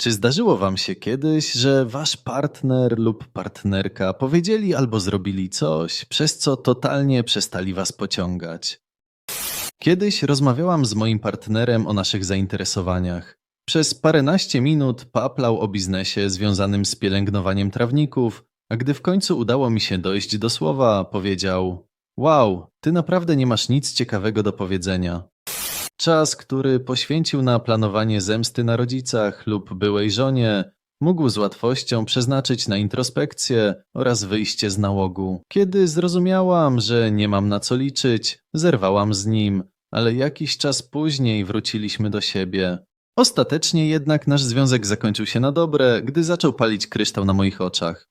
Czy zdarzyło wam się kiedyś, że wasz partner lub partnerka powiedzieli albo zrobili coś, przez co totalnie przestali was pociągać? Kiedyś rozmawiałam z moim partnerem o naszych zainteresowaniach. Przez paręnaście minut paplał o biznesie związanym z pielęgnowaniem trawników, a gdy w końcu udało mi się dojść do słowa, powiedział: Wow, ty naprawdę nie masz nic ciekawego do powiedzenia. Czas, który poświęcił na planowanie zemsty na rodzicach lub byłej żonie, mógł z łatwością przeznaczyć na introspekcję oraz wyjście z nałogu. Kiedy zrozumiałam, że nie mam na co liczyć, zerwałam z nim, ale jakiś czas później wróciliśmy do siebie. Ostatecznie jednak nasz związek zakończył się na dobre, gdy zaczął palić kryształ na moich oczach.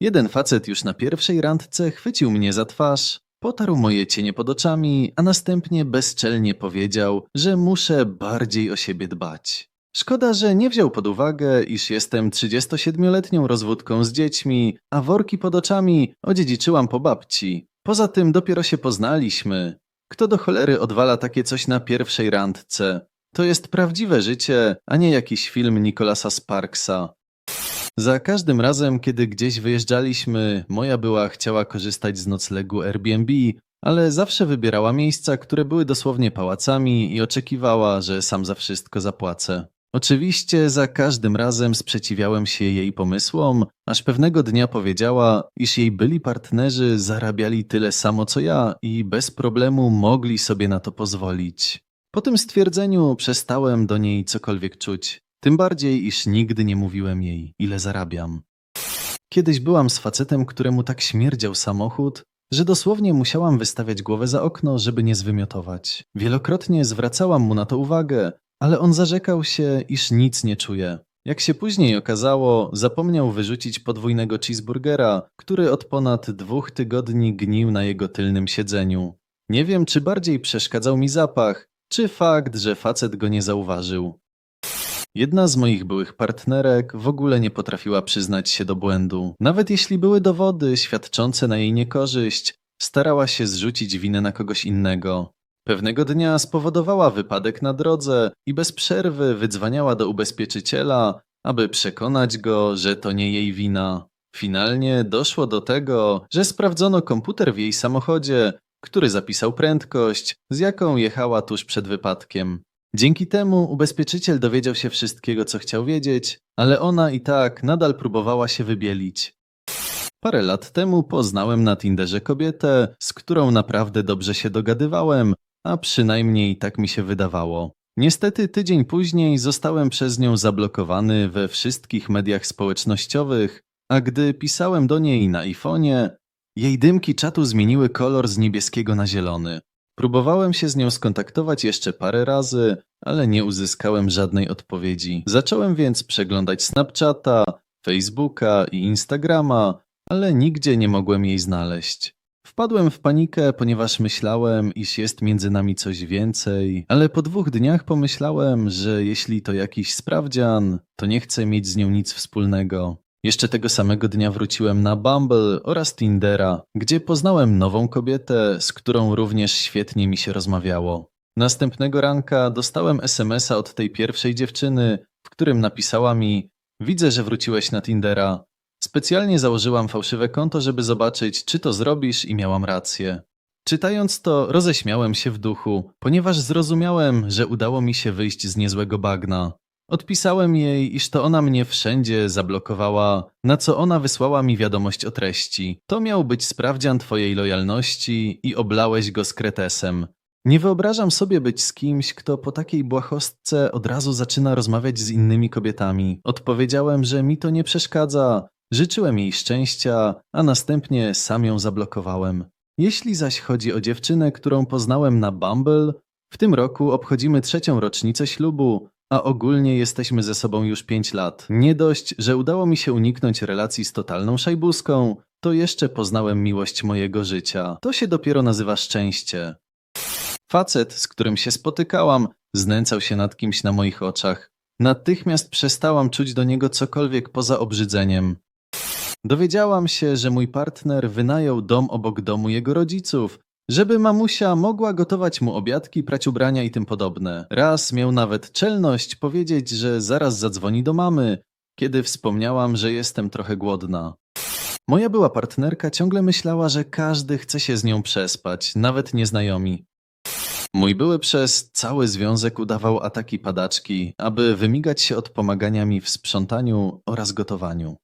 Jeden facet już na pierwszej randce chwycił mnie za twarz, potarł moje cienie pod oczami, a następnie bezczelnie powiedział, że muszę bardziej o siebie dbać. Szkoda, że nie wziął pod uwagę, iż jestem 37-letnią rozwódką z dziećmi, a worki pod oczami odziedziczyłam po babci. Poza tym dopiero się poznaliśmy. Kto do cholery odwala takie coś na pierwszej randce? To jest prawdziwe życie, a nie jakiś film Nicolasa Sparksa. Za każdym razem, kiedy gdzieś wyjeżdżaliśmy, moja była chciała korzystać z noclegu Airbnb, ale zawsze wybierała miejsca, które były dosłownie pałacami i oczekiwała, że sam za wszystko zapłacę. Oczywiście za każdym razem sprzeciwiałem się jej pomysłom, aż pewnego dnia powiedziała, iż jej byli partnerzy zarabiali tyle samo co ja i bez problemu mogli sobie na to pozwolić. Po tym stwierdzeniu przestałem do niej cokolwiek czuć. Tym bardziej, iż nigdy nie mówiłem jej, ile zarabiam. Kiedyś byłam z facetem, któremu tak śmierdział samochód, że dosłownie musiałam wystawiać głowę za okno, żeby nie zwymiotować. Wielokrotnie zwracałam mu na to uwagę, ale on zarzekał się, iż nic nie czuje. Jak się później okazało, zapomniał wyrzucić podwójnego cheeseburgera, który od ponad dwóch tygodni gnił na jego tylnym siedzeniu. Nie wiem, czy bardziej przeszkadzał mi zapach, czy fakt, że facet go nie zauważył. Jedna z moich byłych partnerek w ogóle nie potrafiła przyznać się do błędu. Nawet jeśli były dowody świadczące na jej niekorzyść, starała się zrzucić winę na kogoś innego. Pewnego dnia spowodowała wypadek na drodze i bez przerwy wydzwaniała do ubezpieczyciela, aby przekonać go, że to nie jej wina. Finalnie doszło do tego, że sprawdzono komputer w jej samochodzie, który zapisał prędkość, z jaką jechała tuż przed wypadkiem. Dzięki temu ubezpieczyciel dowiedział się wszystkiego, co chciał wiedzieć, ale ona i tak nadal próbowała się wybielić. Parę lat temu poznałem na Tinderze kobietę, z którą naprawdę dobrze się dogadywałem, a przynajmniej tak mi się wydawało. Niestety tydzień później zostałem przez nią zablokowany we wszystkich mediach społecznościowych, a gdy pisałem do niej na iPhonie, jej dymki czatu zmieniły kolor z niebieskiego na zielony. Próbowałem się z nią skontaktować jeszcze parę razy, ale nie uzyskałem żadnej odpowiedzi. Zacząłem więc przeglądać Snapchata, Facebooka i Instagrama, ale nigdzie nie mogłem jej znaleźć. Wpadłem w panikę, ponieważ myślałem, iż jest między nami coś więcej, ale po dwóch dniach pomyślałem, że jeśli to jakiś sprawdzian, to nie chcę mieć z nią nic wspólnego. Jeszcze tego samego dnia wróciłem na Bumble oraz Tindera, gdzie poznałem nową kobietę, z którą również świetnie mi się rozmawiało. Następnego ranka dostałem SMS-a od tej pierwszej dziewczyny, w którym napisała mi: Widzę, że wróciłeś na Tindera. Specjalnie założyłam fałszywe konto, żeby zobaczyć, czy to zrobisz, i miałam rację. Czytając to, roześmiałem się w duchu, ponieważ zrozumiałem, że udało mi się wyjść z niezłego bagna. Odpisałem jej, iż to ona mnie wszędzie zablokowała, na co ona wysłała mi wiadomość o treści. To miał być sprawdzian twojej lojalności i oblałeś go z kretesem. Nie wyobrażam sobie być z kimś, kto po takiej błahostce od razu zaczyna rozmawiać z innymi kobietami. Odpowiedziałem, że mi to nie przeszkadza, życzyłem jej szczęścia, a następnie sam ją zablokowałem. Jeśli zaś chodzi o dziewczynę, którą poznałem na Bumble, w tym roku obchodzimy trzecią rocznicę ślubu, a ogólnie jesteśmy ze sobą już pięć lat. Nie dość, że udało mi się uniknąć relacji z totalną szajbuską, to jeszcze poznałem miłość mojego życia. To się dopiero nazywa szczęście. Facet, z którym się spotykałam, znęcał się nad kimś na moich oczach. Natychmiast przestałam czuć do niego cokolwiek poza obrzydzeniem. Dowiedziałam się, że mój partner wynajął dom obok domu jego rodziców, Żeby mamusia mogła gotować mu obiadki, prać ubrania i tym podobne. Raz miał nawet czelność powiedzieć, że zaraz zadzwoni do mamy, kiedy wspomniałam, że jestem trochę głodna. Moja była partnerka ciągle myślała, że każdy chce się z nią przespać, nawet nieznajomi. Mój były przez cały związek udawał ataki padaczki, aby wymigać się od pomagania mi w sprzątaniu oraz gotowaniu.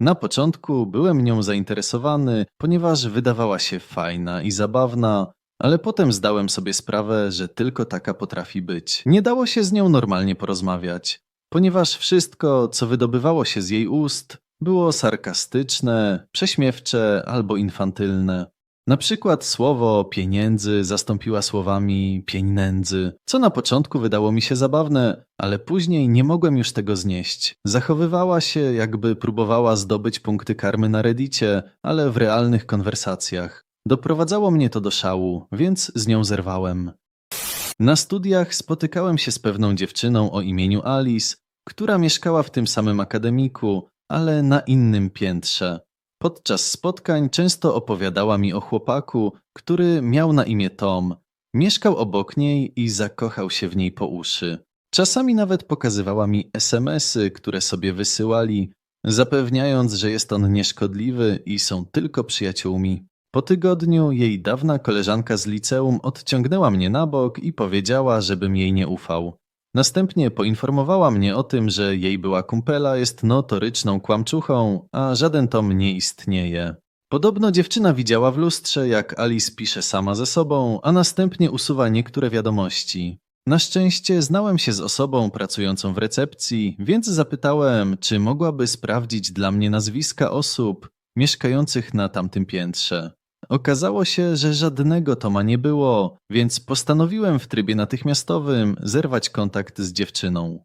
Na początku byłem nią zainteresowany, ponieważ wydawała się fajna i zabawna, ale potem zdałem sobie sprawę, że tylko taka potrafi być. Nie dało się z nią normalnie porozmawiać, ponieważ wszystko, co wydobywało się z jej ust, było sarkastyczne, prześmiewcze albo infantylne. Na przykład słowo pieniędzy zastąpiła słowami pieniędzy, co na początku wydało mi się zabawne, ale później nie mogłem już tego znieść. Zachowywała się, jakby próbowała zdobyć punkty karmy na Reddicie, ale w realnych konwersacjach. Doprowadzało mnie to do szału, więc z nią zerwałem. Na studiach spotykałem się z pewną dziewczyną o imieniu Alice, która mieszkała w tym samym akademiku, ale na innym piętrze. Podczas spotkań często opowiadała mi o chłopaku, który miał na imię Tom. Mieszkał obok niej i zakochał się w niej po uszy. Czasami nawet pokazywała mi SMS-y, które sobie wysyłali, zapewniając, że jest on nieszkodliwy i są tylko przyjaciółmi. Po tygodniu jej dawna koleżanka z liceum odciągnęła mnie na bok i powiedziała, żebym jej nie ufał. Następnie poinformowała mnie o tym, że jej była kumpela jest notoryczną kłamczuchą, a żaden Tom nie istnieje. Podobno dziewczyna widziała w lustrze, jak Alice pisze sama ze sobą, a następnie usuwa niektóre wiadomości. Na szczęście znałem się z osobą pracującą w recepcji, więc zapytałem, czy mogłaby sprawdzić dla mnie nazwiska osób mieszkających na tamtym piętrze. Okazało się, że żadnego Toma nie było, więc postanowiłem w trybie natychmiastowym zerwać kontakt z dziewczyną.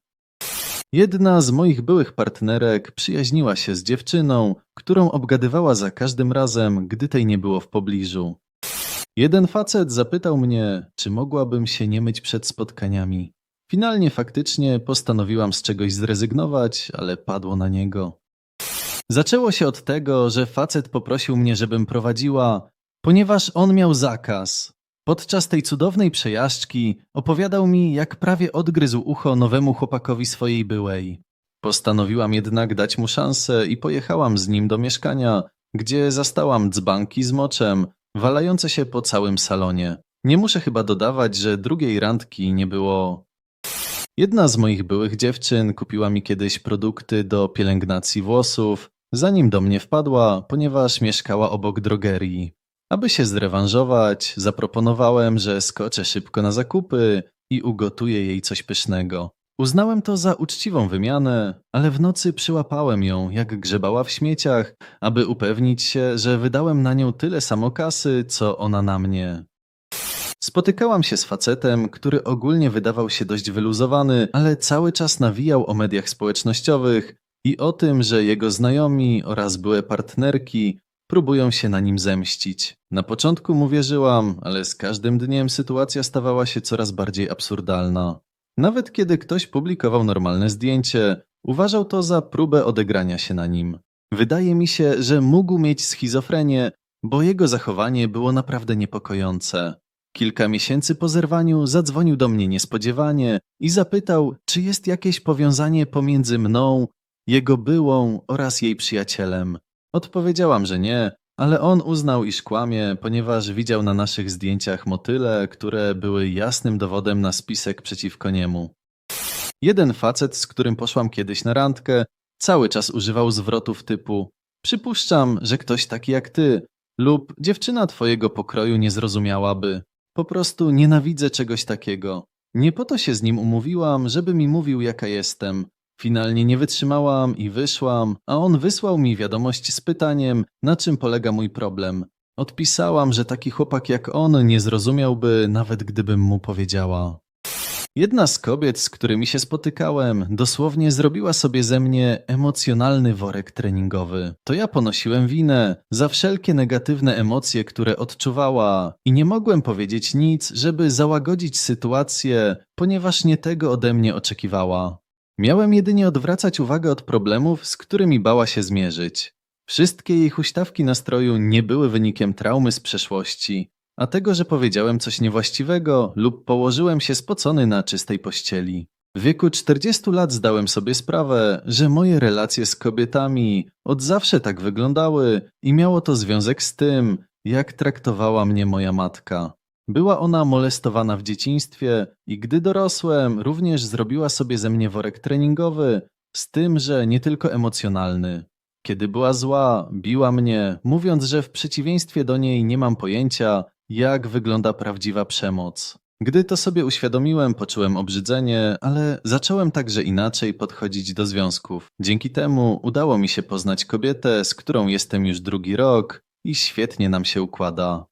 Jedna z moich byłych partnerek przyjaźniła się z dziewczyną, którą obgadywała za każdym razem, gdy tej nie było w pobliżu. Jeden facet zapytał mnie, czy mogłabym się nie myć przed spotkaniami. Finalnie faktycznie postanowiłam z czegoś zrezygnować, ale padło na niego. Zaczęło się od tego, że facet poprosił mnie, żebym prowadziła, ponieważ on miał zakaz. Podczas tej cudownej przejażdżki opowiadał mi, jak prawie odgryzł ucho nowemu chłopakowi swojej byłej. Postanowiłam jednak dać mu szansę i pojechałam z nim do mieszkania, gdzie zastałam dzbanki z moczem, walające się po całym salonie. Nie muszę chyba dodawać, że drugiej randki nie było. Jedna z moich byłych dziewczyn kupiła mi kiedyś produkty do pielęgnacji włosów, zanim do mnie wpadła, ponieważ mieszkała obok drogerii. Aby się zrewanżować, zaproponowałem, że skoczę szybko na zakupy i ugotuję jej coś pysznego. Uznałem to za uczciwą wymianę, ale w nocy przyłapałem ją, jak grzebała w śmieciach, aby upewnić się, że wydałem na nią tyle samo kasy, co ona na mnie. Spotykałam się z facetem, który ogólnie wydawał się dość wyluzowany, ale cały czas nawijał o mediach społecznościowych i o tym, że jego znajomi oraz były partnerki próbują się na nim zemścić. Na początku mu wierzyłam, ale z każdym dniem sytuacja stawała się coraz bardziej absurdalna. Nawet kiedy ktoś publikował normalne zdjęcie, uważał to za próbę odegrania się na nim. Wydaje mi się, że mógł mieć schizofrenię, bo jego zachowanie było naprawdę niepokojące. Kilka miesięcy po zerwaniu zadzwonił do mnie niespodziewanie i zapytał, czy jest jakieś powiązanie pomiędzy mną, jego byłą oraz jej przyjacielem. Odpowiedziałam, że nie, ale on uznał, iż kłamie, ponieważ widział na naszych zdjęciach motyle, które były jasnym dowodem na spisek przeciwko niemu. Jeden facet, z którym poszłam kiedyś na randkę, cały czas używał zwrotów typu Przypuszczam, że ktoś taki jak ty lub dziewczyna twojego pokroju nie zrozumiałaby. Po prostu nienawidzę czegoś takiego. Nie po to się z nim umówiłam, żeby mi mówił jaka jestem. Finalnie nie wytrzymałam i wyszłam, a on wysłał mi wiadomość z pytaniem, na czym polega mój problem. Odpisałam, że taki chłopak jak on nie zrozumiałby, nawet gdybym mu powiedziała. Jedna z kobiet, z którymi się spotykałem, dosłownie zrobiła sobie ze mnie emocjonalny worek treningowy. To ja ponosiłem winę za wszelkie negatywne emocje, które odczuwała, i nie mogłem powiedzieć nic, żeby załagodzić sytuację, ponieważ nie tego ode mnie oczekiwała. Miałem jedynie odwracać uwagę od problemów, z którymi bała się zmierzyć. Wszystkie jej huśtawki nastroju nie były wynikiem traumy z przeszłości. a tego, że powiedziałem coś niewłaściwego lub położyłem się spocony na czystej pościeli. W wieku 40 lat zdałem sobie sprawę, że moje relacje z kobietami od zawsze tak wyglądały i miało to związek z tym, jak traktowała mnie moja matka. Była ona molestowana w dzieciństwie i gdy dorosłem, również zrobiła sobie ze mnie worek treningowy, z tym, że nie tylko emocjonalny. Kiedy była zła, biła mnie, mówiąc, że w przeciwieństwie do niej nie mam pojęcia, jak wygląda prawdziwa przemoc. Gdy to sobie uświadomiłem, poczułem obrzydzenie, ale zacząłem także inaczej podchodzić do związków. Dzięki temu udało mi się poznać kobietę, z którą jestem już drugi rok i świetnie nam się układa.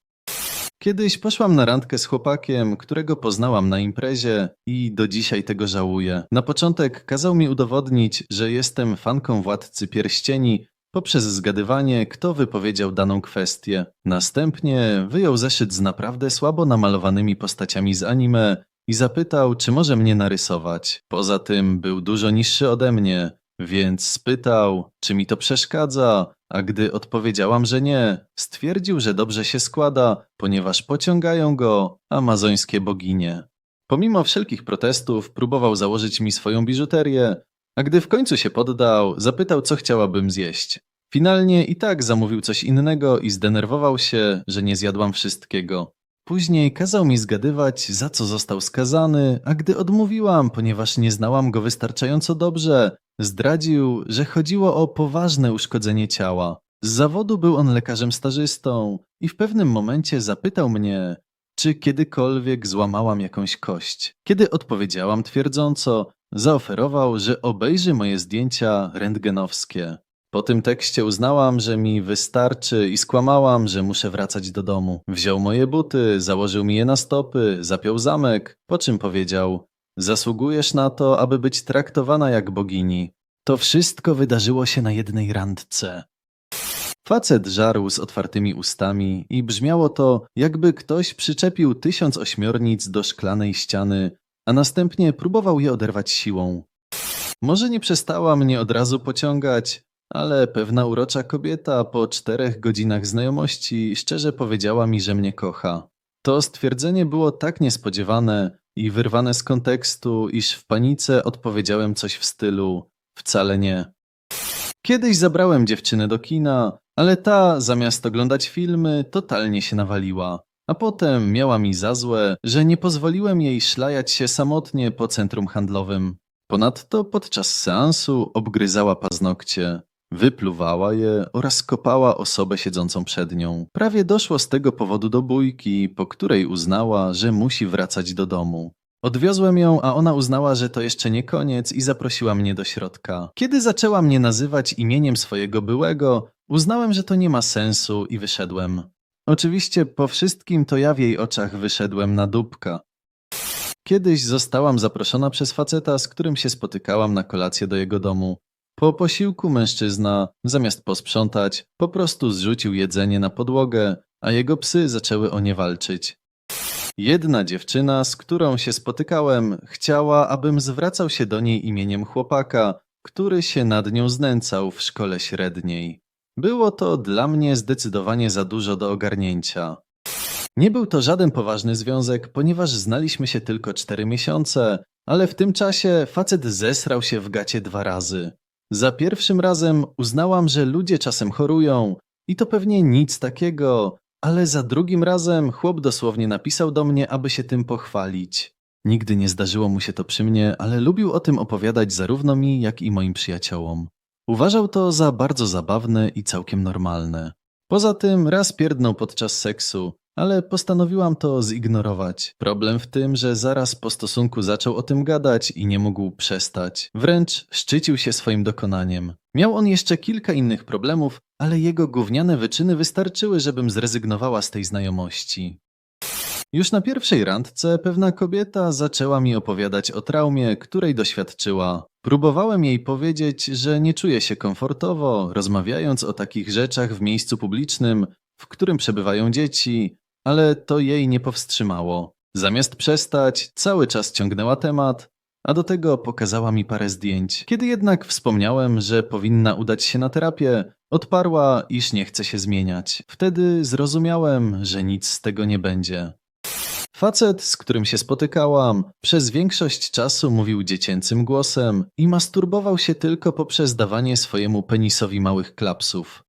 Kiedyś poszłam na randkę z chłopakiem, którego poznałam na imprezie i do dzisiaj tego żałuję. Na początek kazał mi udowodnić, że jestem fanką Władcy Pierścieni poprzez zgadywanie, kto wypowiedział daną kwestię. Następnie wyjął zeszyt z naprawdę słabo namalowanymi postaciami z anime i zapytał, czy może mnie narysować. Poza tym był dużo niższy ode mnie, więc spytał, czy mi to przeszkadza, a gdy odpowiedziałam, że nie, stwierdził, że dobrze się składa, ponieważ pociągają go amazońskie boginie. Pomimo wszelkich protestów, próbował założyć mi swoją biżuterię, a gdy w końcu się poddał, zapytał, co chciałabym zjeść. Finalnie i tak zamówił coś innego i zdenerwował się, że nie zjadłam wszystkiego. Później kazał mi zgadywać, za co został skazany, a gdy odmówiłam, ponieważ nie znałam go wystarczająco dobrze, zdradził, że chodziło o poważne uszkodzenie ciała. Z zawodu był on lekarzem stażystą i w pewnym momencie zapytał mnie, czy kiedykolwiek złamałam jakąś kość. Kiedy odpowiedziałam twierdząco, zaoferował, że obejrzy moje zdjęcia rentgenowskie. Po tym tekście uznałam, że mi wystarczy i skłamałam, że muszę wracać do domu. Wziął moje buty, założył mi je na stopy, zapiął zamek, po czym powiedział: Zasługujesz na to, aby być traktowana jak bogini. To wszystko wydarzyło się na jednej randce. Facet żarł z otwartymi ustami i brzmiało to, jakby ktoś przyczepił tysiąc ośmiornic do szklanej ściany, a następnie próbował je oderwać siłą. Może nie przestała mnie od razu pociągać, ale pewna urocza kobieta po czterech godzinach znajomości szczerze powiedziała mi, że mnie kocha. To stwierdzenie było tak niespodziewane i wyrwane z kontekstu, iż w panice odpowiedziałem coś w stylu wcale nie. Kiedyś zabrałem dziewczynę do kina, ale ta, zamiast oglądać filmy, totalnie się nawaliła. A potem miała mi za złe, że nie pozwoliłem jej szlajać się samotnie po centrum handlowym. Ponadto podczas seansu obgryzała paznokcie, wypluwała je oraz kopała osobę siedzącą przed nią. Prawie doszło z tego powodu do bójki, po której uznała, że musi wracać do domu. Odwiozłem ją, a ona uznała, że to jeszcze nie koniec i zaprosiła mnie do środka. Kiedy zaczęła mnie nazywać imieniem swojego byłego, uznałem, że to nie ma sensu i wyszedłem. Oczywiście po wszystkim to ja w jej oczach wyszedłem na dupka. Kiedyś zostałam zaproszona przez faceta, z którym się spotykałam na kolację do jego domu. Po posiłku mężczyzna, zamiast posprzątać, po prostu zrzucił jedzenie na podłogę, a jego psy zaczęły o nie walczyć. Jedna dziewczyna, z którą się spotykałem, chciała, abym zwracał się do niej imieniem chłopaka, który się nad nią znęcał w szkole średniej. Było to dla mnie zdecydowanie za dużo do ogarnięcia. Nie był to żaden poważny związek, ponieważ znaliśmy się tylko cztery miesiące, ale w tym czasie facet zesrał się w gacie dwa razy. Za pierwszym razem uznałam, że ludzie czasem chorują i to pewnie nic takiego, ale za drugim razem chłop dosłownie napisał do mnie, aby się tym pochwalić. Nigdy nie zdarzyło mu się to przy mnie, ale lubił o tym opowiadać zarówno mi, jak i moim przyjaciołom. Uważał to za bardzo zabawne i całkiem normalne. Poza tym raz pierdnął podczas seksu, ale postanowiłam to zignorować. Problem w tym, że zaraz po stosunku zaczął o tym gadać i nie mógł przestać. Wręcz szczycił się swoim dokonaniem. Miał on jeszcze kilka innych problemów, ale jego gówniane wyczyny wystarczyły, żebym zrezygnowała z tej znajomości. Już na pierwszej randce pewna kobieta zaczęła mi opowiadać o traumie, której doświadczyła. Próbowałem jej powiedzieć, że nie czuje się komfortowo, rozmawiając o takich rzeczach w miejscu publicznym, w którym przebywają dzieci, ale to jej nie powstrzymało. Zamiast przestać, cały czas ciągnęła temat, a do tego pokazała mi parę zdjęć. Kiedy jednak wspomniałem, że powinna udać się na terapię, Odparła, iż nie chce się zmieniać. Wtedy zrozumiałem, że nic z tego nie będzie. Facet, z którym się spotykałam, przez większość czasu mówił dziecięcym głosem i masturbował się tylko poprzez dawanie swojemu penisowi małych klapsów.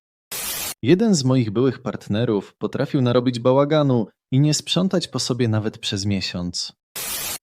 Jeden z moich byłych partnerów potrafił narobić bałaganu i nie sprzątać po sobie nawet przez miesiąc.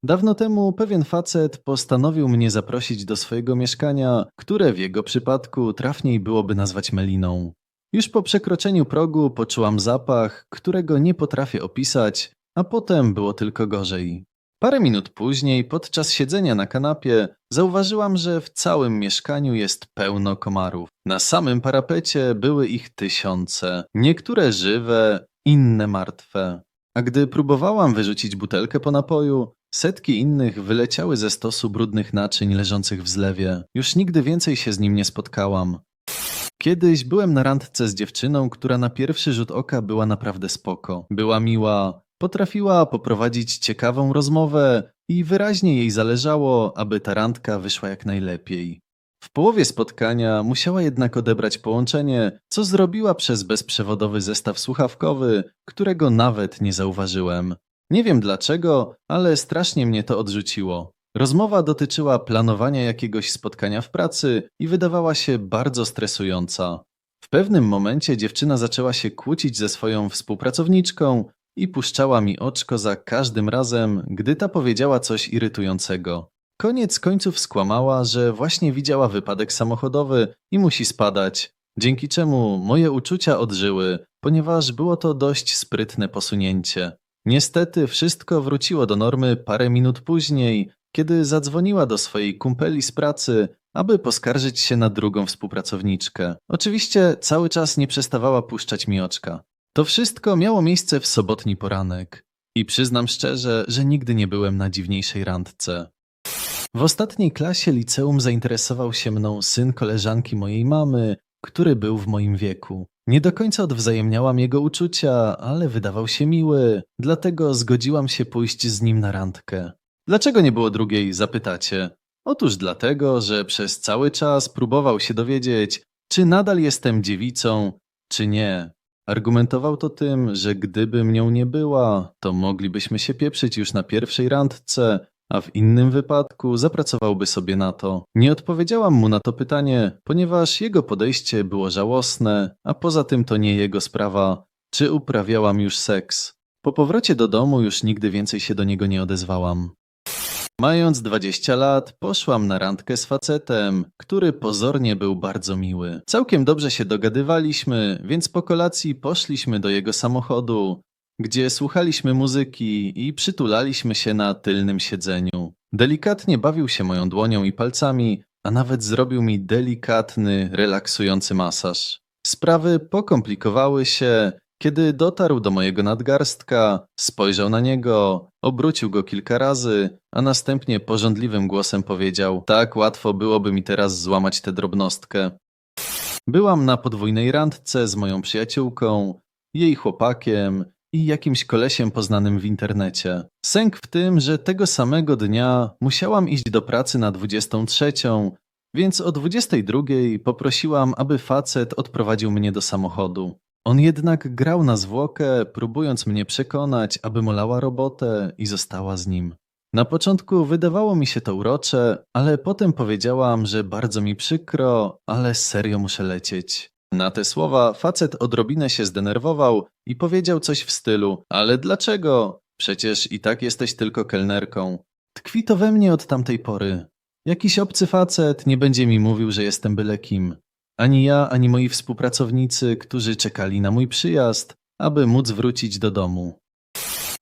Dawno temu pewien facet postanowił mnie zaprosić do swojego mieszkania, które w jego przypadku trafniej byłoby nazwać meliną. Już po przekroczeniu progu poczułam zapach, którego nie potrafię opisać, a potem było tylko gorzej. Parę minut później, podczas siedzenia na kanapie, zauważyłam, że w całym mieszkaniu jest pełno komarów. Na samym parapecie były ich tysiące, niektóre żywe, inne martwe. A gdy próbowałam wyrzucić butelkę po napoju, setki innych wyleciały ze stosu brudnych naczyń leżących w zlewie. Już nigdy więcej się z nim nie spotkałam. Kiedyś byłem na randce z dziewczyną, która na pierwszy rzut oka była naprawdę spoko. Była miła, potrafiła poprowadzić ciekawą rozmowę i wyraźnie jej zależało, aby ta randka wyszła jak najlepiej. W połowie spotkania musiała jednak odebrać połączenie, co zrobiła przez bezprzewodowy zestaw słuchawkowy, którego nawet nie zauważyłem. Nie wiem dlaczego, ale strasznie mnie to odrzuciło. Rozmowa dotyczyła planowania jakiegoś spotkania w pracy i wydawała się bardzo stresująca. W pewnym momencie dziewczyna zaczęła się kłócić ze swoją współpracowniczką i puszczała mi oczko za każdym razem, gdy ta powiedziała coś irytującego. Koniec końców skłamała, że właśnie widziała wypadek samochodowy i musi spadać, dzięki czemu moje uczucia odżyły, ponieważ było to dość sprytne posunięcie. Niestety wszystko wróciło do normy parę minut później, kiedy zadzwoniła do swojej kumpeli z pracy, aby poskarżyć się na drugą współpracowniczkę. Oczywiście cały czas nie przestawała puszczać mi oczka. To wszystko miało miejsce w sobotni poranek. I przyznam szczerze, że nigdy nie byłem na dziwniejszej randce. W ostatniej klasie liceum zainteresował się mną syn koleżanki mojej mamy, który był w moim wieku. Nie do końca odwzajemniałam jego uczucia, ale wydawał się miły, dlatego zgodziłam się pójść z nim na randkę. Dlaczego nie było drugiej, zapytacie? Otóż dlatego, że przez cały czas próbował się dowiedzieć, czy nadal jestem dziewicą, czy nie. Argumentował to tym, że gdybym nią nie była, to moglibyśmy się pieprzyć już na pierwszej randce, a w innym wypadku zapracowałby sobie na to. Nie odpowiedziałam mu na to pytanie, ponieważ jego podejście było żałosne, a poza tym to nie jego sprawa, czy uprawiałam już seks. Po powrocie do domu już nigdy więcej się do niego nie odezwałam. Mając 20 lat, poszłam na randkę z facetem, który pozornie był bardzo miły. Całkiem dobrze się dogadywaliśmy, więc po kolacji poszliśmy do jego samochodu, gdzie słuchaliśmy muzyki i przytulaliśmy się na tylnym siedzeniu. Delikatnie bawił się moją dłonią i palcami, a nawet zrobił mi delikatny, relaksujący masaż. Sprawy pokomplikowały się, kiedy dotarł do mojego nadgarstka, spojrzał na niego, obrócił go kilka razy, a następnie porządliwym głosem powiedział: Tak łatwo byłoby mi teraz złamać tę drobnostkę. Byłam na podwójnej randce z moją przyjaciółką, jej chłopakiem i jakimś kolesiem poznanym w internecie. Sęk w tym, że tego samego dnia musiałam iść do pracy na 23, więc o 22 poprosiłam, aby facet odprowadził mnie do samochodu. On jednak grał na zwłokę, próbując mnie przekonać, abym olała robotę i została z nim. Na początku wydawało mi się to urocze, ale potem powiedziałam, że bardzo mi przykro, ale serio muszę lecieć. Na te słowa facet odrobinę się zdenerwował i powiedział coś w stylu: Ale dlaczego? Przecież i tak jesteś tylko kelnerką. Tkwi to we mnie od tamtej pory. Jakiś obcy facet nie będzie mi mówił, że jestem byle kim. Ani ja, ani moi współpracownicy, którzy czekali na mój przyjazd, aby móc wrócić do domu.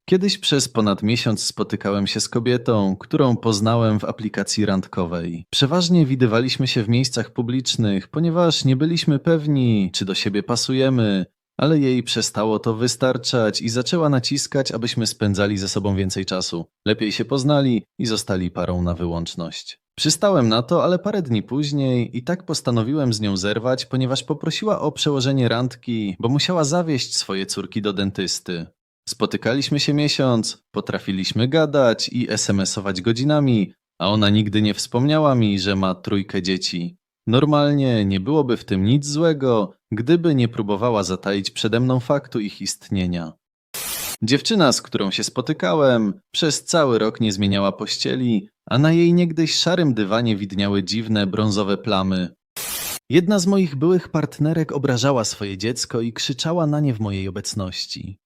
Kiedyś przez ponad miesiąc spotykałem się z kobietą, którą poznałem w aplikacji randkowej. Przeważnie widywaliśmy się w miejscach publicznych, ponieważ nie byliśmy pewni, czy do siebie pasujemy, ale jej przestało to wystarczać i zaczęła naciskać, abyśmy spędzali ze sobą więcej czasu. Lepiej się poznali i zostali parą na wyłączność. Przystałem na to, ale parę dni później i tak postanowiłem z nią zerwać, ponieważ poprosiła o przełożenie randki, bo musiała zawieźć swoje córki do dentysty. Spotykaliśmy się miesiąc, potrafiliśmy gadać i SMS-ować godzinami, a ona nigdy nie wspomniała mi, że ma trójkę dzieci. Normalnie nie byłoby w tym nic złego, gdyby nie próbowała zataić przede mną faktu ich istnienia. Dziewczyna, z którą się spotykałem, przez cały rok nie zmieniała pościeli, a na jej niegdyś szarym dywanie widniały dziwne brązowe plamy. Jedna z moich byłych partnerek obrażała swoje dziecko i krzyczała na nie w mojej obecności.